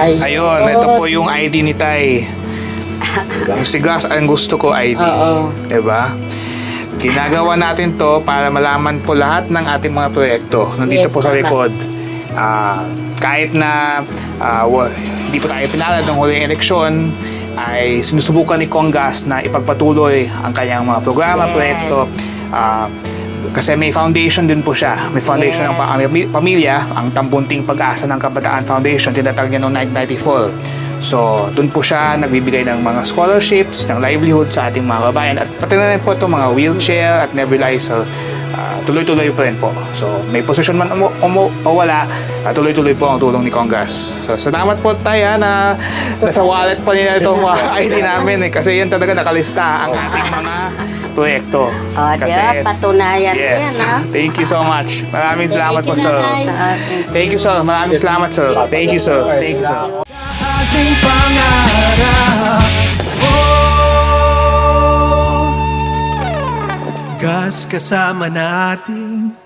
Ay. Ayun, ito po yung ID ni Tay. Yung sigas ang gusto ko ID. Oo. Diba? Ginagawa natin to para malaman po lahat ng ating mga proyekto. Nandito Yes, po sa tama. likod. Ah, kahit na ah, wa- hindi po tayo pinalad ng huling eleksyon, ay sinusubukan ni Congas na ipagpatuloy ang kanyang mga programa, Yes. proyekto. Ah, kasi may foundation din po siya. May foundation ng Yes. pa- pamilya, ang Tambunting Pag-asa ng Kabataan Foundation, tinatag niya noong 1994. So, doon po siya nagbibigay ng mga scholarships, ng livelihood sa ating mga kabayan. At pati na rin po itong mga wheelchair at nebulizer. Ah, tuloy-tuloy pa rin po. So, may posisyon man umu, umu, o wala, ah, tuloy-tuloy po ang tulong ni Congress. So, salamat po tayo na nasa wallet pa nila itong mga ID namin. Eh, kasi yan talaga nakalista ang ating mga proyekto. O, di ba? Patunayan yan, Yes. ha? Thank you so much. Maraming salamat po, Thank you, sir. Thank you, sir. Maraming salamat, sir. Thank you, sir. Thank you, sir. ating pangarap oh, Gas kasama natin